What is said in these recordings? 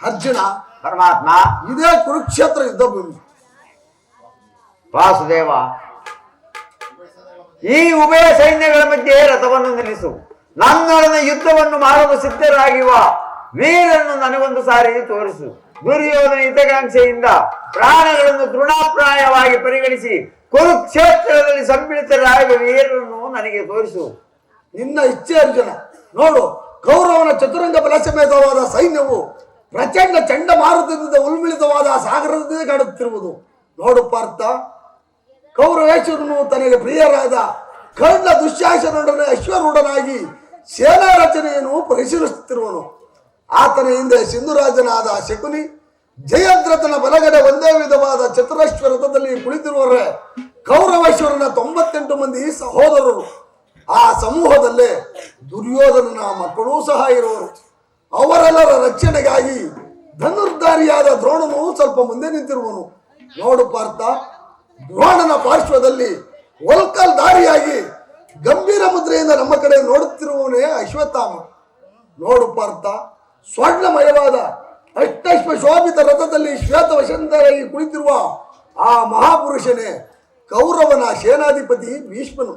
ಅರ್ಜುನ ಪರಮಾತ್ಮ. ಇದೇ ಕುರುಕ್ಷೇತ್ರ ಯುದ್ಧ ಭೂಮಿ. ವಾಸುದೇವ ಈ ಉಭಯ ಸೈನ್ಯಗಳ ಮಧ್ಯೆ ರಥವನ್ನು ನಿಲ್ಲಿಸು. ನನ್ನೊಡನೆ ಯುದ್ಧವನ್ನು ಮಾಡಲು ಸಿದ್ಧರಾಗಿರುವ ವೀರನ್ನು ನನಗೊಂದು ಸಾರಿ ತೋರಿಸು. ದುರ್ಯೋಧನ ಹಿತಕಾಂಕ್ಷೆಯಿಂದ ಪ್ರಾಣಗಳನ್ನು ತೃಣಾಪ್ರಾಯವಾಗಿ ಪರಿಗಣಿಸಿ ಕುರುಕ್ಷೇತ್ರದಲ್ಲಿ ಸಮ್ಮಿಳಿತರಾಗುವ ವೀರರನ್ನು ನನಗೆ ತೋರಿಸು. ನಿನ್ನ ಇಚ್ಛೆ ಅರ್ಜುನ. ನೋಡು ಕೌರವನ ಚತುರಂಗ ಬಲ ಸಮೇತವಾದ ಸೈನ್ಯವು ಪ್ರಚಂಡ ಚಂಡಮಾರುತದಿಂದ ಉಲ್ಮಿಳಿತವಾದ ಸಾಗರದಿಂದ ಕಾಡುತ್ತಿರುವುದು. ನೋಡು ಪಾರ್ಥ, ಕೌರವೇಶ್ವರನು ತನಗೆ ಪ್ರಿಯರಾದ ಕರ್ಣ ದುಶ್ಯಾಸನೊಡನೆ ಅಶ್ವರೂಢನಾಗಿ ಸೇನಾ ರಚನೆಯನ್ನು ಪರಿಶೀಲಿಸುತ್ತಿರುವನು. ಆತನ ಹಿಂದೆ ಸಿಂಧುರಾಜನಾದ ಶಕುನಿ ಜಯದ್ರಥನ ಬಲಗಡೆ ಒಂದೇ ವಿಧವಾದ ಚತುರಶ್ವ ರಥದಲ್ಲಿ ಕುಳಿತಿರುವರೆ ಕೌರವೇಶ್ವರನ ತೊಂಬತ್ತೆಂಟು ಮಂದಿ ಸಹೋದರರು. ಆ ಸಮೂಹದಲ್ಲೇ ದುರ್ಯೋಧನನ ಮಕ್ಕಳೂ ಸಹ ಇರುವರು. ಅವರೆಲ್ಲರ ರಕ್ಷಣೆಗಾಗಿ ಧನುರ್ಧಾರಿಯಾದ ದ್ರೋಣನು ಸ್ವಲ್ಪ ಮುಂದೆ ನಿಂತಿರುವನು. ನೋಡು ಪಾರ್ಥ, ದ್ರೋಣನ ಪಾರ್ಶ್ವದಲ್ಲಿ ಒಲ್ಕಲ್ ದಾರಿಯಾಗಿ ಗಂಭೀರ ಮುದ್ರೆಯಿಂದ ನಮ್ಮ ಕಡೆ ನೋಡುತ್ತಿರುವವನೇ ಅಶ್ವತ್ಥಾಮ. ನೋಡು ಪಾರ್ಥ, ಸ್ವರ್ಣಮಯವಾದ ಅಷ್ಟಶ್ವ ಶೋಭಿತ ರಥದಲ್ಲಿ ಶ್ವೇತ ವಶಂತರಾಗಿ ಕುಳಿತಿರುವ ಆ ಮಹಾಪುರುಷನೇ ಕೌರವನ ಸೇನಾಧಿಪತಿ ಭೀಷ್ಮನು.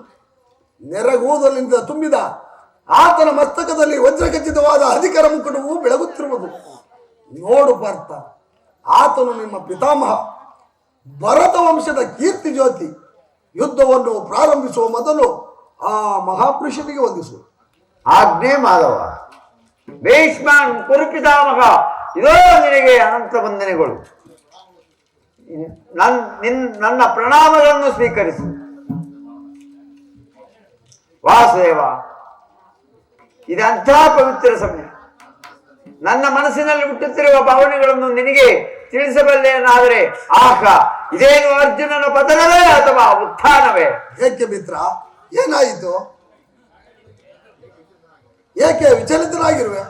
ನೆರಗೂದಲಿಂದ ತುಂಬಿದ ಆತನ ಮಸ್ತಕದಲ್ಲಿ ವಜ್ರಖಚಿತವಾದ ಅಧಿಕಾರ ಮುಕುಟವು ಬೆಳಗುತ್ತಿರುವುದು. ನೋಡು ಪಾರ್ಥ, ಆತನು ನಿಮ್ಮ ಪಿತಾಮಹ ಭರತ ವಂಶದ ಕೀರ್ತಿ ಜ್ಯೋತಿ. ಯುದ್ಧವನ್ನು ಪ್ರಾರಂಭಿಸುವ ಮೊದಲು ಆ ಮಹಾಪುರುಷನಿಗೆ ವಂದಿಸು. ಆಜ್ಞೆ ಮಾಧವ. ಭೀಷ್ಮನ್ ಕುರುಪಿತಾಮಹ, ಇದೋ ನಿನಗೆ ಅನಂತ ವಂದನೆಗಳು. ನನ್, ನಿನ್, ನನ್ನ ಪ್ರಣಾಮಗಳನ್ನು ಸ್ವೀಕರಿಸು. ವಾಸುದೇವ ಇದಂಥ ಪವಿತ್ರ ಸಮಯ. ನನ್ನ ಮನಸ್ಸಿನಲ್ಲಿ ಹುಟ್ಟುತ್ತಿರುವ ಭಾವನೆಗಳನ್ನು ನಿನಗೆ ತಿಳಿಸಬಲ್ಲೆನಾದರೆ ಆಹ ಇದೇನು ಅರ್ಜುನನ ಪತನವೇ ಅಥವಾ ಉತ್ಥಾನವೇ? ಏಕೆ ಮಿತ್ರ, ಏನಾಯಿತು? ಏಕೆ ವಿಚಲಿತನಾಗಿರುವೆ?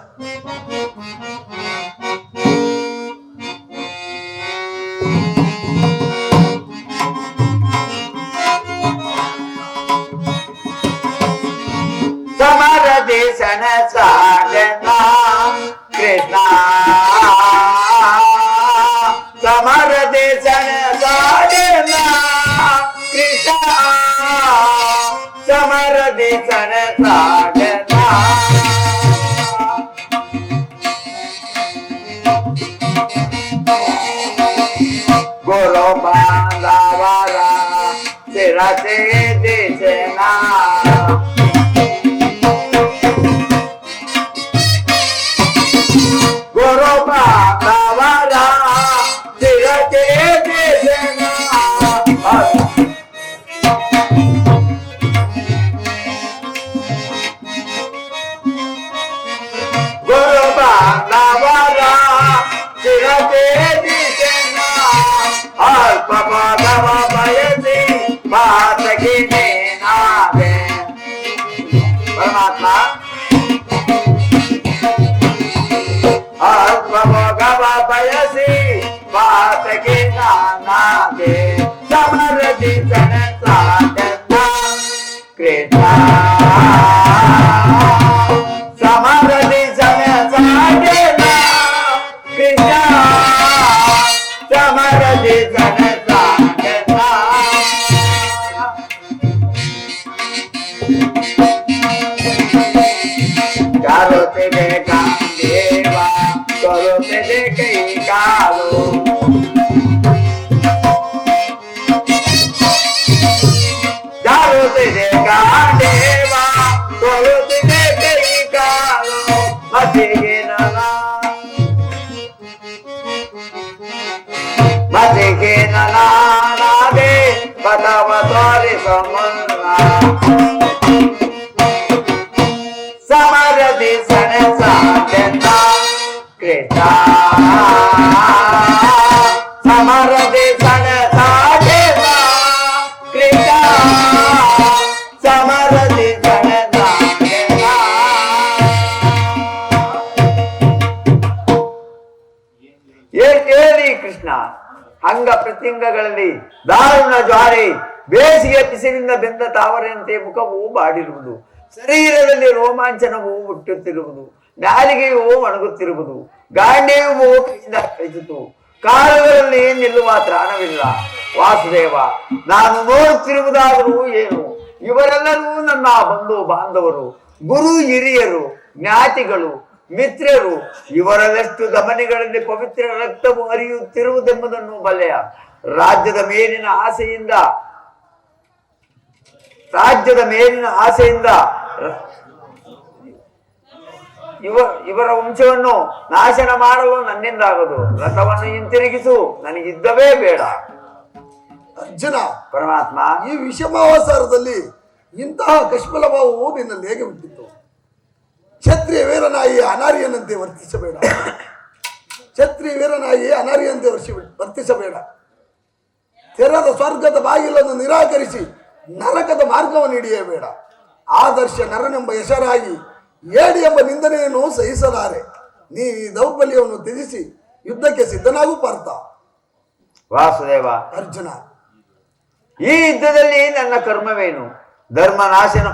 ಕೃಷ್ಣ ಸಮರದಿ ಸಣಸಾದೆನ್ನ ಕೃಷ್ಣ ಸಮರದಿ ಸಣಸಾದೆನ್ನ ಏರಿ ಕೃಷ್ಣ ಅಂಗ ಪ್ರತ್ಯಂಗಗಳಲ್ಲಿ ದಾರುಣ ಜ್ವಾರೆ ಬೇಸಿಗೆ ಬಿಸಿಲಿಂದ ಬೆಂದ ತಾವರೆಯಂತೆ ಮುಖವು ಬಾಡಿರುವುದು ಶರೀರದಲ್ಲಿ ರೋಮಾಂಚನವು ಹುಟ್ಟುತ್ತಿರುವುದು, ನಾಲಿಗೆಯು ಒಣಗುತ್ತಿರುವುದು ಗಾಂಡೆಯು ಕೈಯಿಂದ ಕೈಸಿತು, ಕಾಲುಗಳಲ್ಲಿ ನಿಲ್ಲುವ ತ್ರಾಣವಿಲ್ಲ. ವಾಸುದೇವ, ನಾನು ನೋಡುತ್ತಿರುವುದಾದರೂ ಏನು? ಇವರೆಲ್ಲರೂ ನನ್ನ ಬಂಧು ಬಾಂಧವರು, ಗುರು ಹಿರಿಯರು, ಜ್ಞಾತಿಗಳು, ಮಿತ್ರರು. ಇವರೆಲ್ಲಷ್ಟು ಗಮನಿಗಳಲ್ಲಿ ಪವಿತ್ರ ರಕ್ತವು ಹರಿಯುತ್ತಿರುವುದೆಂಬುದನ್ನು ಬಲ್ಲೆಯ? ರಾಜ್ಯದ ಮೇಲಿನ ಆಸೆಯಿಂದ, ರಾಜ್ಯದ ಮೇಲಿನ ಆಸೆಯಿಂದ ಇವ ಇವರ ವಂಶವನ್ನು ನಾಶನ ಮಾಡಲು ನನ್ನಿಂದಾಗದು. ರಥವನ್ನು ಹಿಂತಿರುಗಿಸು ನನಗಿದ್ದವೇ ಬೇಡ. ಅರ್ಜುನ ಪರಮಾತ್ಮ. ಈ ವಿಷಮಾವಸಾರದಲ್ಲಿ ಇಂತಹ ಕಶ್ಮಲ ಭಾವವು ನಿನ್ನಲ್ಲಿ ಹೇಗೆ ಹುಟ್ಟಿತ್ತು ಕ್ಷತ್ರಿಯ ವೀರನಾಯಿ ಅನಾರ್ಯನಂತೆ ವರ್ತಿಸಬೇಡ. ಕ್ಷತ್ರಿಯ ವೀರನಾಯಿ ಅನಾರ್ಯಂತೆ ವರ್ಷ ವರ್ತಿಸಬೇಡ. ತೆರದ ಸ್ವರ್ಗದ ಬಾಗಿಲನ್ನು ನಿರಾಕರಿಸಿ ನರಕದ ಮಾರ್ಗವನ್ನು ಹಿಡಿಯಬೇಡ. ಆದರ್ಶ ನರನೆಂಬ ಹೆಸರಾಗಿ ಏಡಿ ಎಂಬ ನಿಂದನೆಯನ್ನು ಸಹಿಸಲಾರೆ. ನೀ ಈ ದೌರ್ಬಲ್ಯವನ್ನು ತ್ಯಜಿಸಿ ಯುದ್ಧಕ್ಕೆ ಸಿದ್ಧನಾಗೂ ಪಾರ್ಥ. ವಾಸುದೇವ ಅರ್ಜುನ ಈ ಯುದ್ಧದಲ್ಲಿ ನನ್ನ ಕರ್ಮವೇನು? ಧರ್ಮ ನಾಶನ?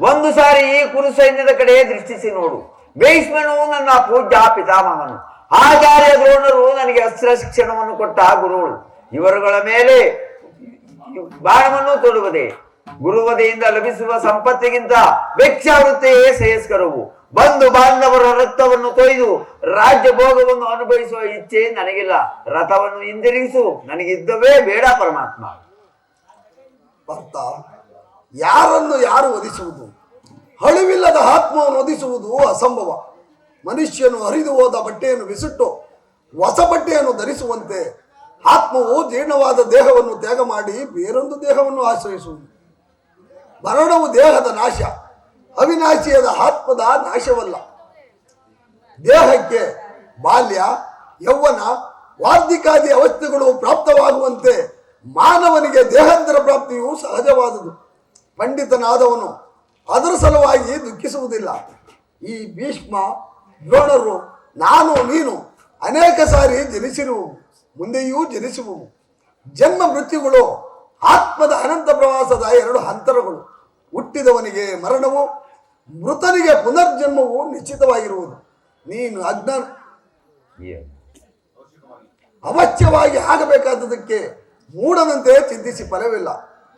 ಒಂದು ಸಾರಿ ಈ ಕುರುಸೈನ್ಯದ ಕಡೆ ದೃಷ್ಟಿಸಿ ನೋಡು. ಭೀಷ್ಮನು ನನ್ನ ಪೂಜ್ಯ ಪಿತಾಮಹನು. ಆಚಾರ್ಯ ದ್ರೋಣರು ನನಗೆ ಅಸ್ತ್ರ ಶಿಕ್ಷಣವನ್ನು ಕೊಟ್ಟ ಗುರುಗಳು. ಇವರುಗಳ ಮೇಲೆ ಬಾಣವನ್ನು ತೊಡುವುದೇ, ಗುರುವದೆಯಿಂದ ಲಭಿಸುವ ಸಂಪತ್ತಿಗಿಂತ ಭಿಕ್ಷಾವೃತ್ತಿಯೇ ಶ್ರೇಯಸ್ಕರವು. ಬಂಧು ಬಾಂಧವರ ರಕ್ತವನ್ನು ತೊಯ್ದು ರಾಜ್ಯ ಭೋಗವನ್ನು ಅನುಭವಿಸುವ ಇಚ್ಛೆ ನನಗಿಲ್ಲ. ರಥವನ್ನು ಹಿಂದಿರುಗಿಸು, ನನಗಿದ್ದವೇ ಬೇಡ ಪರಮಾತ್ಮ. ಯಾರನ್ನು ಯಾರು ವಧಿಸುವುದು? ಹಳುವಿಲ್ಲದ ಆತ್ಮವನ್ನು ವಧಿಸುವುದು ಅಸಂಭವ. ಮನುಷ್ಯನು ಹರಿದು ಹೋದ ಬಟ್ಟೆಯನ್ನು ಬಿಸಿಟ್ಟು ಹೊಸ ಬಟ್ಟೆಯನ್ನು ಧರಿಸುವಂತೆ ಆತ್ಮವು ಜೀರ್ಣವಾದ ದೇಹವನ್ನು ತ್ಯಾಗ ಮಾಡಿ ಬೇರೊಂದು ದೇಹವನ್ನು ಆಶ್ರಯಿಸುವುದು. ಮರಣವು ದೇಹದ ನಾಶ, ಅವಿನಾಶಿಯಾದ ಆತ್ಮದ ನಾಶವಲ್ಲ. ದೇಹಕ್ಕೆ ಬಾಲ್ಯ, ಯೌವನ, ವಾರ್ಧಿಕಾದಿ ಅವಸ್ಥೆಗಳು ಪ್ರಾಪ್ತವಾಗುವಂತೆ ಮಾನವನಿಗೆ ದೇಹಾಂತರ ಪ್ರಾಪ್ತಿಯು ಸಹಜವಾದುದು. ಪಂಡಿತನಾದವನು ಅದರ ಸಲುವಾಗಿ ದುಃಖಿಸುವುದಿಲ್ಲ. ಈ ಭೀಷ್ಮ ದ್ರೋಣರು, ನಾನು, ನೀನು ಅನೇಕ ಸಾರಿ ಜನಿಸಿರುವು ಮುಂದೆಯೂ ಜನಿಸುವವು. ಜನ್ಮ ಮೃತ್ಯುಗಳು ಆತ್ಮದ ಅನಂತ ಪ್ರವಾಸದ ಎರಡು ಹಂತರಗಳು ಹುಟ್ಟಿದವನಿಗೆ ಮರಣವು ಮೃತನಿಗೆ ಪುನರ್ಜನ್ಮವು ನಿಶ್ಚಿತವಾಗಿರುವುದು. ನೀನು ಅಜ್ಞಾನ ಅವಶ್ಯವಾಗಿ ಆಗಬೇಕಾದದಕ್ಕೆ ಮೂಡನಂತೆ ಚಿಂತಿಸಿ ಫಲವಿಲ್ಲ.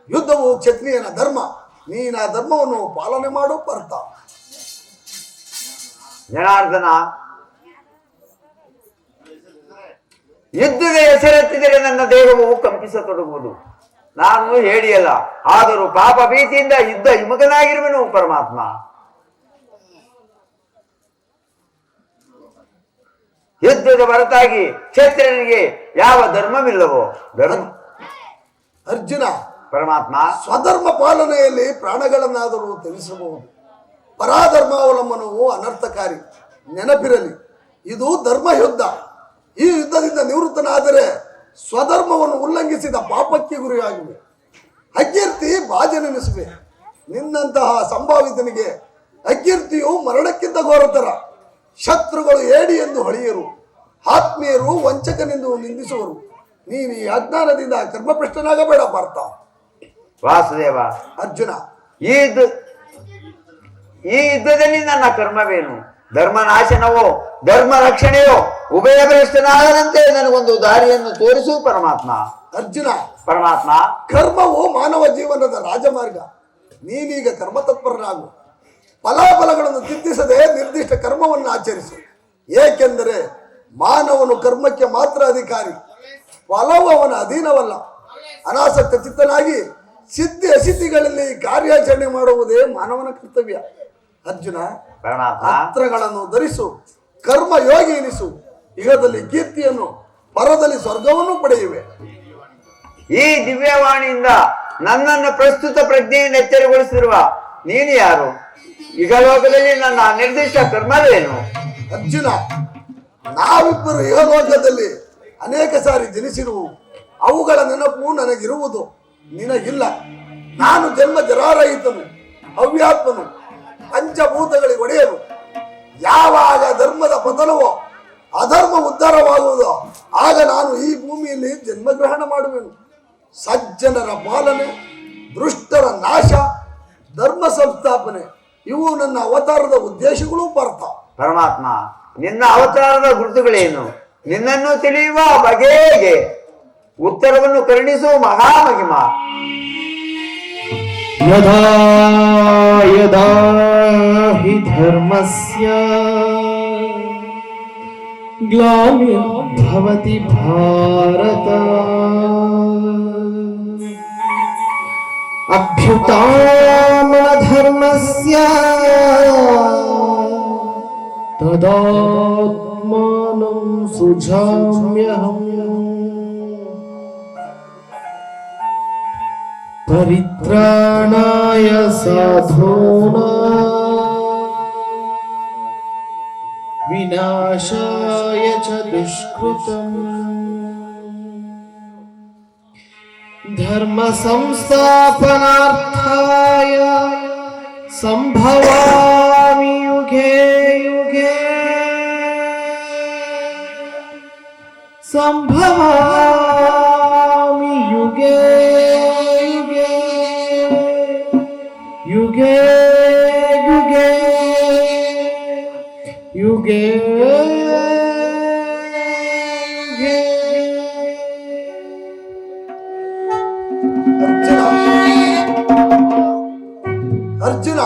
ಯುದ್ಧವು ಕ್ಷತ್ರಿಯನ ಧರ್ಮ. ನೀನ ಧರ್ಮವನ್ನು ಪಾಲನೆ ಮಾಡು ಪರ್ತ ಜನಾರ್ದನ ಯುದ್ಧದ ಹೆಸರೆತ್ತಿದರೆ ನನ್ನ ದೇಹವು ಕಂಪಿಸತೊಡಗುವುದು. ನಾನು ಹೇಳಿಯಲ್ಲ ಆದರೂ ಪಾಪ ಭೀತಿಯಿಂದ ಯುದ್ಧ ವಿಮುಖನಾಗಿರುವನು ಪರಮಾತ್ಮ. ಯುದ್ಧದ ಹೊರತಾಗಿ ಕ್ಷೇತ್ರನಿಗೆ ಯಾವ ಧರ್ಮವಿಲ್ಲವೋ? ಧರ್ಮ. ಅರ್ಜುನ ಪರಮಾತ್ಮ. ಸ್ವಧರ್ಮ ಪಾಲನೆಯಲ್ಲಿ ಪ್ರಾಣಗಳನ್ನಾದರೂ ತಿಳಿಸಬಹುದು ಪರಾಧರ್ಮಾವಲಂಬನವು ಅನರ್ಥಕಾರಿ ನೆನಪಿರಲಿ. ಇದು ಧರ್ಮ ಯುದ್ಧ ಈ ಯುದ್ಧದಿಂದ ನಿವೃತ್ತನಾದರೆ ಸ್ವಧರ್ಮವನ್ನು ಉಲ್ಲಂಘಿಸಿದ ಪಾಪಕ್ಕೆ ಗುರಿಯಾಗಿವೆ. ಅಕೀರ್ತಿ ಬಾಜನೆನಿಸುವೆ. ನಿನ್ನಂತಹ ಸಂಭಾವಿತನಿಗೆ ಅಕೀರ್ತಿಯು ಮರಣಕ್ಕಿಂತ ಘೋರತರ. ಶತ್ರುಗಳು ಏಡಿ ಎಂದು ಹೊಳೆಯರು. ಆತ್ಮೀಯರು ವಂಚಕನೆಂದು ನಿಂದಿಸುವರು. ನೀನು ಈ ಅಜ್ಞಾನದಿಂದ ಕರ್ಮಪ್ರಷ್ಟನಾಗಬೇಡ ಪಾರ್ಥ. ವಾಸುದೇವ ಅರ್ಜುನ. ಈ ಯುದ್ಧದಲ್ಲಿ ನನ್ನ ಕರ್ಮವೇನು? ಧರ್ಮ ನಾಶನವೋ ಧರ್ಮ ರಕ್ಷಣೆಯೋ ಉಭಯ ಭ್ರಷ್ಟನಾಗದಂತೆ ನನಗೊಂದು ದಾರಿಯನ್ನು ತೋರಿಸು ಪರಮಾತ್ಮ. ಅರ್ಜುನ ಪರಮಾತ್ಮ. ಕರ್ಮವು ಮಾನವ ಜೀವನದ ರಾಜಮಾರ್ಗ. ನೀನೀಗ ಕರ್ಮತತ್ಪರನಾಗು. ಫಲಾಫಲಗಳನ್ನು ಚಿಂತಿಸದೆ ನಿರ್ದಿಷ್ಟ ಕರ್ಮವನ್ನು ಆಚರಿಸು. ಏಕೆಂದರೆ ಮಾನವನು ಕರ್ಮಕ್ಕೆ ಮಾತ್ರ ಅಧಿಕಾರಿ. ಫಲವು ಅವನ ಅಧೀನವಲ್ಲ. ಅನಾಸಕ್ತ ಚಿತ್ತನಾಗಿ ಸಿದ್ಧಿ ಅಸಿದ್ಧಿಗಳಲ್ಲಿ ಕಾರ್ಯಾಚರಣೆ ಮಾಡುವುದೇ ಮಾನವನ ಕರ್ತವ್ಯ. ಅರ್ಜುನ ಅಸ್ತ್ರಗಳನ್ನು ಧರಿಸು ಕರ್ಮ ಯೋಗಿ ಎನಿಸು ಯುಗದಲ್ಲಿ ಕೀರ್ತಿಯನ್ನು ಪರದಲ್ಲಿ ಸ್ವರ್ಗವನ್ನು ಪಡೆಯುವೆ. ಈ ದಿವ್ಯವಾಣಿಯಿಂದ ನನ್ನನ್ನು ಪ್ರಸ್ತುತ ಪ್ರಜ್ಞೆಯನ್ನು ಎಚ್ಚರಗೊಳಿಸಿರುವ ನೀನು ಯಾರು? ಈಗ ಲೋಕದಲ್ಲಿ ನನ್ನ ನಿರ್ದಿಷ್ಟ ಕರ್ಮವೇನು? ಅರ್ಜುನ ನಾವಿಬ್ಬರು ಇಹಲೋಕದಲ್ಲಿ ಅನೇಕ ಸಾರಿ ಜನಿಸಿರುವು ಅವುಗಳ ನೆನಪು ನನಗಿರುವುದು ನಿನಗಿಲ್ಲ. ನಾನು ಜನ್ಮ ಜರಾರಹಿತನು ಅವ್ಯಾತ್ಮನು ಪಂಚಭೂತಗಳಿಗೆ ಒಡೆಯನು. ಯಾವಾಗ ಧರ್ಮದ ಪತನವೋ, ಅಧರ್ಮ ಉದ್ಧಾರವಾಗುವುದೋ, ಆಗ ನಾನು ಈ ಭೂಮಿಯಲ್ಲಿ ಜನ್ಮಗ್ರಹಣ ಮಾಡುವೆನು. ಸಜ್ಜನರ ಪಾಲನೆ ದುಷ್ಟರ ನಾಶ, ಧರ್ಮ ಸಂಸ್ಥಾಪನೆ, ಇವು ನನ್ನ ಅವತಾರದ ಉದ್ದೇಶಗಳು ಬರ್ತಾವ ಪರಮಾತ್ಮ, ನಿನ್ನ ಅವತಾರದ ಗುರುತುಗಳೇನು? ನಿನ್ನನ್ನು ತಿಳಿಯುವ ಬಗೆಗೆ ಉತ್ತರವನ್ನು ಕರುಣಿಸುವ ಮಹಾಮಹಿಮ. यदा यदा हि धर्मस्य ग्लानिर्भवति भारत। अभ्युत्थानधर्मस्य तदात्मानं सुझाम्यहम् परित्राणाय साधूना। विनाशाय च दुष्कृतम्। धर्मसंस्थापनार्थाय सम्भवामि युगे युगे। सम्भवामि युगे। युगे युगे युगे युगे ಅರ್ಜುನ ಅರ್ಜುನ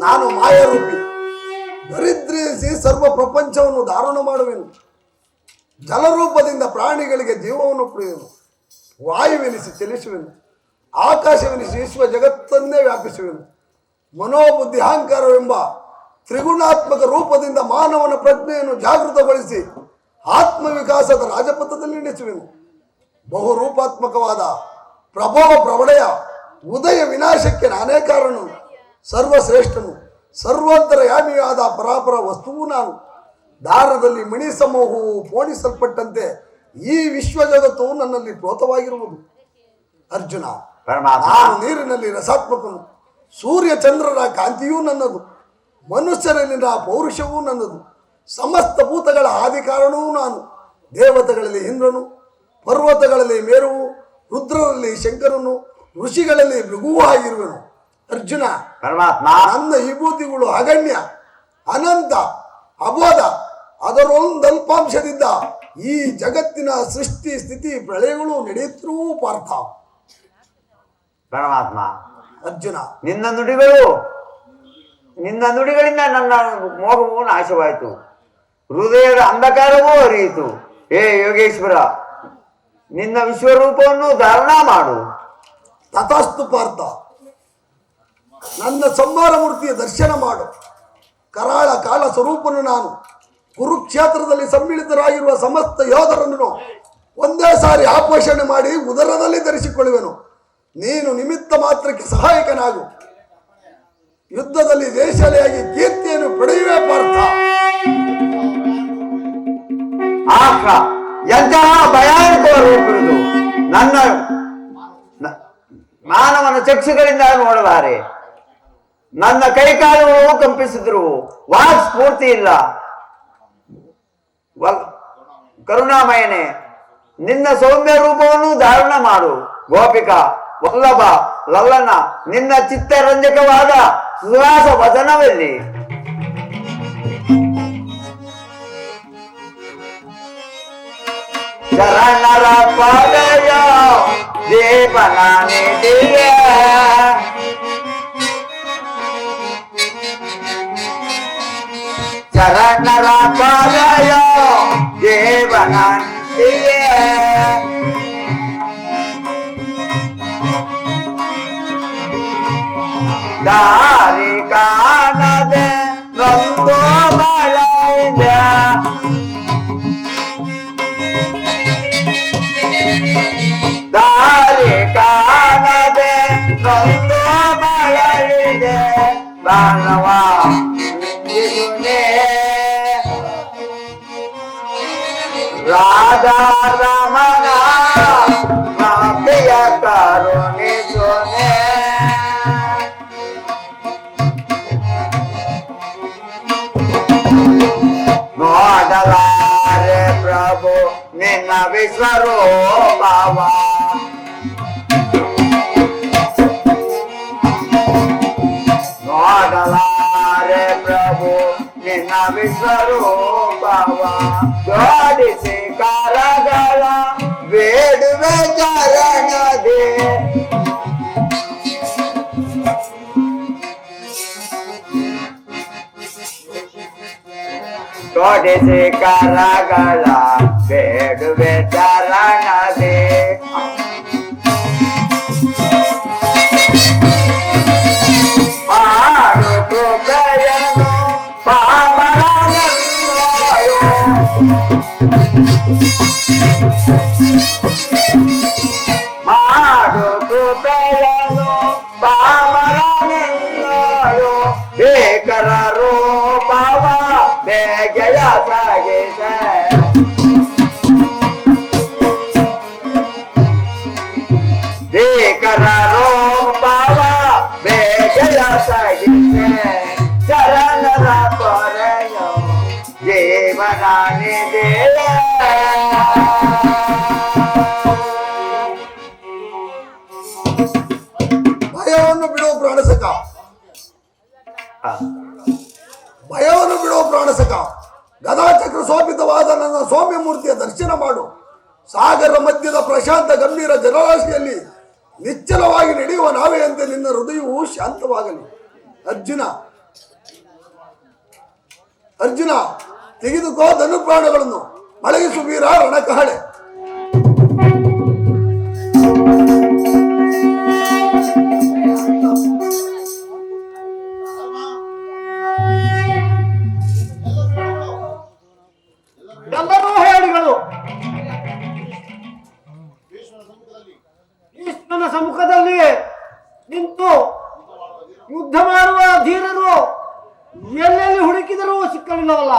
ನಾನು ಮಾಯಾರೂಪಿ ದರಿದ್ರಿಸಿ ಸರ್ವ ಪ್ರಪಂಚವನ್ನು ಧಾರಣ ಮಾಡುವೆನು ಜಲರೂಪದಿಂದ ಪ್ರಾಣಿಗಳಿಗೆ ಜೀವವನ್ನು ಪಡೆಯುವೆನು ವಾಯುವೆನಿಸಿ ಚಲಿಸುವೆನು ಆಕಾಶವೆನಿಸಿ ವಿಶ್ವ ಜಗತ್ತನ್ನೇ ವ್ಯಾಪಿಸುವೆನು ಮನೋಬುದ್ಧಿ ಅಹಂಕಾರವೆಂಬ ತ್ರಿಗುಣಾತ್ಮಕ ರೂಪದಿಂದ ಮಾನವನ ಪ್ರಜ್ಞೆಯನ್ನು ಜಾಗೃತಗೊಳಿಸಿ ಆತ್ಮವಿಕಾಸದ ರಾಜಪಥದಲ್ಲಿ ನಡೆಸುವೆನು ಬಹುರೂಪಾತ್ಮಕವಾದ ಪ್ರಭಾವ ಪ್ರವಳೆಯ ಉದಯ ವಿನಾಶಕ್ಕೆ ನಾನೇ ಕಾರಣನು ಸರ್ವಶ್ರೇಷ್ಠನು ಸರ್ವಾಂತರಯಾಮಿಯಾದ ಪರಾಪರ ವಸ್ತುವು ನಾನು. ದಾರದಲ್ಲಿ ಮಣಿ ಸಮೂಹವು ಪೋಣಿಸಲ್ಪಟ್ಟಂತೆ ಈ ವಿಶ್ವ ಜಗತ್ತು ನನ್ನಲ್ಲಿ ಪ್ರೋತವಾಗಿರುವುದು. ಅರ್ಜುನ ನಾನು ನೀರಿನಲ್ಲಿ ರಸಾತ್ಮಕನು. ಸೂರ್ಯ ಚಂದ್ರರ ಕಾಂತಿಯೂ ನನ್ನದು ಮನುಷ್ಯರಲ್ಲಿನ ಪೌರುಷವೂ ನನ್ನದು. ಸಮಸ್ತ ಭೂತಗಳ ಆದಿಕಾರಣವೂ ನಾನು ದೇವತೆಗಳಲ್ಲಿ ಇಂದ್ರನು ಪರ್ವತಗಳಲ್ಲಿ ಮೇರುವು ರುದ್ರರಲ್ಲಿ ಶಂಕರನು ಋಷಿಗಳಲ್ಲಿ ಮೃಗುವೂ ಆಗಿರುವನು. ಅರ್ಜುನ ಪರಮಾತ್ಮ. ನನ್ನ ವಿಭೂತಿಗಳು ಅಗಣ್ಯ ಅನಂತ ಅಬೋಧ ಅದರೊಂದಲ್ಪಾಂಶದಿಂದ ಈ ಜಗತ್ತಿನ ಸೃಷ್ಟಿ ಸ್ಥಿತಿ ಪ್ರಳಯಗಳು ನಡೆಯುತ್ತಿರುವ ಪಾರ್ಥ ಪರಮಾತ್ಮ. ಅರ್ಜುನ. ನಿನ್ನ ನುಡಿಗಳು ನಿನ್ನ ನುಡಿಗಳಿಂದ ನನ್ನ ಮೋಹವು ನಾಶವಾಯಿತು. ಹೃದಯದ ಅಂಧಕಾರವೂ ಹರಿಯಿತು. ಹೇ ಯೋಗೇಶ್ವರ ನಿನ್ನ ವಿಶ್ವರೂಪವನ್ನು ಧಾರಣ ಮಾಡು. ತಥಾಸ್ತು ಪಾರ್ಥ. ನನ್ನ ಸಂಹಾರ ಮೂರ್ತಿಯ ದರ್ಶನ ಮಾಡು. ಕರಾಳ ಕಾಲ ಸ್ವರೂಪನು ನಾನು. ಕುರುಕ್ಷೇತ್ರದಲ್ಲಿ ಸಮ್ಮಿಳಿತರಾಗಿರುವ ಸಮಸ್ತ ಯೋಧರನ್ನು ಒಂದೇ ಸಾರಿ ಆಪೋಷಣೆ ಮಾಡಿ ಉದರದಲ್ಲಿ ಧರಿಸಿಕೊಳ್ಳುವೆನು. ನೀನು ನಿಮಿತ್ತ ಮಾತ್ರಕ್ಕೆ ಸಹಾಯಕನಾಗು. ಯುದ್ಧದಲ್ಲಿ ದೇಶಾಲೆಯಾಗಿ ಕೀರ್ತಿಯನ್ನು ಪಡೆಯುವೆ ಪಾರ್ಥ. ಆಹ, ಎಂತಹ ಭಯಾನಕ ನನ್ನ ಮಾನವನ ಚಕ್ಷುಗಳಿಂದ ನೋಡಲಾರೆ. ನನ್ನ ಕೈಕಾಲುಗಳು ಕಂಪಿಸಿದ್ರು. ವಾಕ್ ಸ್ಫೂರ್ತಿ ಇಲ್ಲ. ಕರುಣಾಮಯನೇ, ನಿನ್ನ ಸೌಮ್ಯ ರೂಪವನ್ನು ಧಾರಣ ಮಾಡು. ಗೋಪಿಕಾ ವಲ್ಲಭ ಲಲ್ಲನ ನಿನ್ನ ಚಿತ್ತರಂಜಕವಾದ ಸುಹಾಸ ವಚನವೆಲ್ಲಿ ಶರಣರ ಪದಯ ದೇವನ ನಿಧಿಯ ಶರಣರ ಪದಯ ದೇವನ ನಿಧಿಯ ದಾರಿ ಕಾಣದೆ ನೊಂದು ಮಳೆಯ ದಾರಿ ಕಾಣದೆ ನೊಂದು ಮಳೆಯಿದೆ ಬಾಣವ ನಿಂದಿರುನೆ. ನಿನ್ನ ವಿಶ್ವರೂಪವ ನೋಡಲಾರೆ ಪ್ರಭು ನಿನ್ನ ವಿಶ್ವರೂಪವ ಜೋಡಿಸಿ ಕರಗಳ ಬೇಡುವೆ ಚರಣದೆ ಜೋಡಿಸಿ ಕರಗಳ ಬೇಡುವೆ ಚರಣದೆ ಮಾಡು ಕೃಪೆಯನ್ನು ಪ್ರಾಣಸಕ ಗದಾಚಕ್ರ ಶೋಭಿತವಾದ ನನ್ನ ಸೌಮ್ಯ ಮೂರ್ತಿಯ ದರ್ಶನ ಮಾಡು. ಸಾಗರ ಮಧ್ಯದ ಪ್ರಶಾಂತ ಗಂಭೀರ ಜಲರಾಶಿಯಲ್ಲಿ ನಿಚ್ಚಲವಾಗಿ ನಡೆಯುವ ನಾವೆಯಂತೆ ನಿನ್ನ ಹೃದಯವು ಶಾಂತವಾಗಲಿ. ಅರ್ಜುನ ಅರ್ಜುನ, ತೆಗೆದುಕೋ ಧನುಪ್ರಾಣಗಳನ್ನು ಮಳಗಿಸು ಸುಬೀರ ರಣಕಹಳೆ ಎಲ್ಲೆಲ್ಲಿ ಹುಡುಕಿದರೂ ಸಿಕ್ಕಲಿಲ್ಲವಲ್ಲ?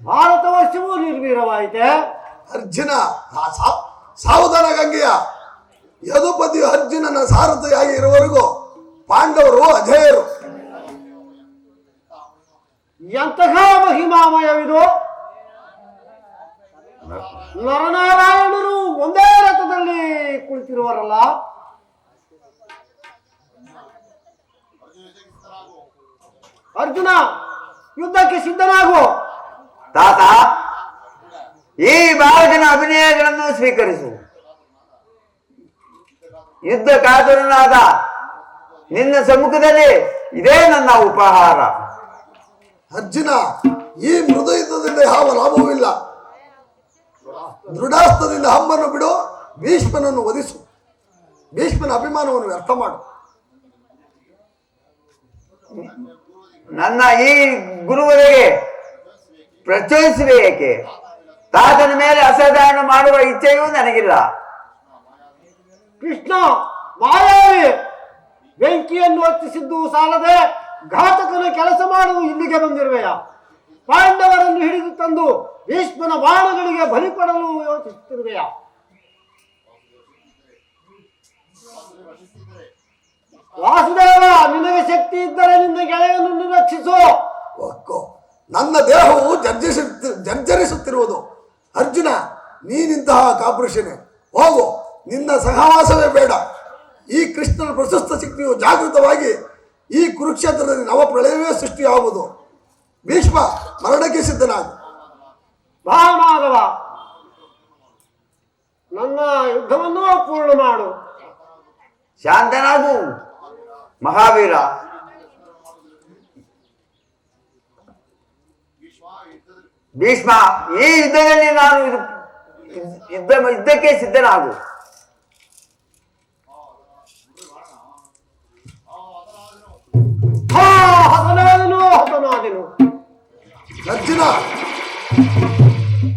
ಭಾರತ ವರ್ಷವೂ ನಿರ್ವೀರವಾಯಿತೆ? ಅರ್ಜುನ ಆ ಸಾವಧಾನ ಗಂಗೆಯ ಯದುಪತಿ ಅರ್ಜುನನ ಸಾರಥಿಯಾಗಿ ಇರುವವರೆಗೂ ಪಾಂಡವರು ಅಜೇಯರು. ಎಂತಹ ಮಹಿಮಾಮಯವಿದು? ನರನಾರಾಯಣರು ಒಂದೇ ರಥದಲ್ಲಿ ಕುಳಿತಿರುವರಲ್ಲ? ಅರ್ಜುನ ಯುದ್ಧಕ್ಕೆ ಸಿದ್ಧನಾಗು. ತಾತ ಈ ಬಾಲಕನ ಅಭಿನಯಗಳನ್ನು ಸ್ವೀಕರಿಸು. ಯುದ್ಧ ಕಾತುರನಾದ ನಿನ್ನ ಸಮ್ಮುಖದಲ್ಲಿ ಇದೇ ನನ್ನ ಉಪಹಾರ. ಅರ್ಜುನ ಈ ಮೃದು ಯುದ್ಧದಿಂದ ಯಾವ ಲಾಭವಿಲ್ಲ. ದೃಢಾಸ್ತದಿಂದ ಹಮ್ಮನ್ನು ಬಿಡು ಭೀಷ್ಮನನ್ನು ವಧಿಸು. ಭೀಷ್ಮನ ಅಭಿಮಾನವನ್ನು ವ್ಯರ್ಥ ಮಾಡು. ನನ್ನ ಈ ಗುರುವರಿಗೆ ಪ್ರಚೋದಿಸಬೇಕೆ? ತಾತನ ಮೇಲೆ ಅಸಾಧಾರಣ ಮಾಡುವ ಇಚ್ಛೆಯೂ ನನಗಿಲ್ಲ. ಕೃಷ್ಣ, ಮಾಯಾವಿ, ಬೆಂಕಿಯನ್ನು ಹೊತ್ತಿಸಿದ್ದು ಸಾಲದೆ ಘಾತಕನ ಕೆಲಸ ಮಾಡುವುದು ಇಲ್ಲಿಗೆ ಬಂದಿರುವೆಯ. ಪಾಂಡವರನ್ನು ಹಿಡಿದು ತಂದು ಭೀಷ್ಮನ ಬಾಣಗಳಿಗೆ ಬಲಿ ಕೊಡಲು ಯೋಚಿಸುತ್ತಿರುವೆಯ. ವಾಸುದೇವ, ನಿನಗೆ ಶಕ್ತಿ ರಕ್ಷಿಸು. ಒಕ್ಕೋ. ನನ್ನ ದೇಹವು ಜರ್ಜರಿಸ ಜರ್ಜರಿಸುತ್ತಿರುವುದು. ಅರ್ಜುನ ನೀನಿಂತಹ ಕಾಪುರುಷನೇ ಹೋಗು. ನಿನ್ನ ಸಹವಾಸವೇ ಬೇಡ. ಈ ಕೃಷ್ಣನ ಪ್ರಶಸ್ತ ಶಕ್ತಿಯು ಜಾಗೃತವಾಗಿ ಈ ಕುರುಕ್ಷೇತ್ರದಲ್ಲಿ ನವ ನವಪ್ರಳಯವೇ ಸೃಷ್ಟಿಯಾಗುವುದು. ಭೀಷ್ಮ ಮರಣಕ್ಕೆ ಸಿದ್ಧನಾದ ಮಾಧವ ನನ್ನ ಯುದ್ಧವನ್ನು ಪೂರ್ಣ ಮಾಡು. ಶಾಂತನಾಗು. ಮಹಾವೀರ ಭೀಷ್ಮ ಈ ಯುದ್ಧದಲ್ಲಿ ನಾನು ಇದು ಯುದ್ಧ ಯುದ್ಧಕ್ಕೆ ಸಿದ್ಧನಾಗು. ಹಾ ಹತನಾದನು ಹತನಾದನು. ಅರ್ಜುನ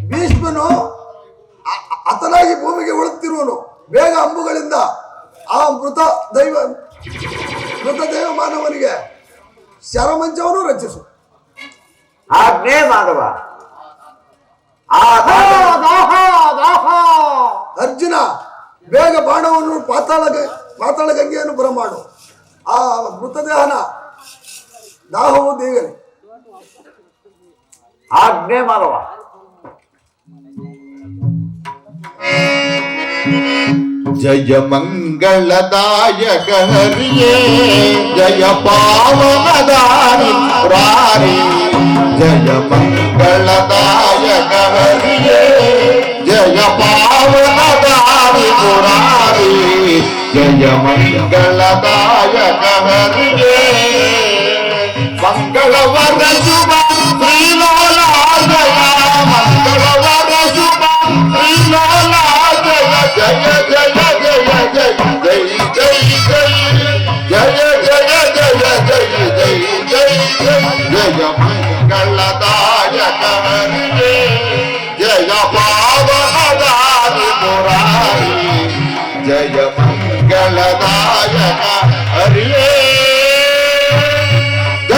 ಭೀಷ್ಮನು ಅ- ಅ- ಹತನಾಗಿ ಭೂಮಿಗೆ ಉಳುತ್ತಿರುವನು. ಬೇಗ ಅಂಬುಗಳಿಂದ ಆ ಮೃತ ದೈವ ಮೃತ ದೈವ ಮಾನವನಿಗೆ ಶರಮಂಚವನ್ನು ರಚಿಸು. ಆಜ್ಞೆ ಮಾಧವ. ಅರ್ಜುನ ಬೇಗ ಬಾಣವನ್ನು ಪಾತಾಳ ಪಾತಾಳ ಗಂಗೆಯನ್ನು ಬರಮಾಡು. ಆ ಮೃತದೇಹನ ದಾಹವು ದೇಗಲಿ ಆಜ್ಞೆ ಮಾಡುವ ಜಯ ಮಂಗಳದಾಯಕ ಹರಿಯೇ ಜಯ ಪಾವನದಾರಿ ರಾರಿ ಜಯ ಮಂಗಳದಾಯಕ ಹರಿಯೇ ಜಯ ಪಾವನದಾರಿ ಮುರಾರಿ ಜಯ ಮಂಗಳದಾಯಕ ಹರಿಯೇ ಮಂಗಳವರ ಶುಭ ಶ್ರೀಲೋಲಾಜಯ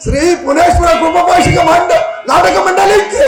ಶ್ರೀ ಪುನೇಶ್ವರ ಕೃಪಭಾಷಿಕ ಮಂಡ ನಾಟಕ ಮಂಡಳಿಗೆ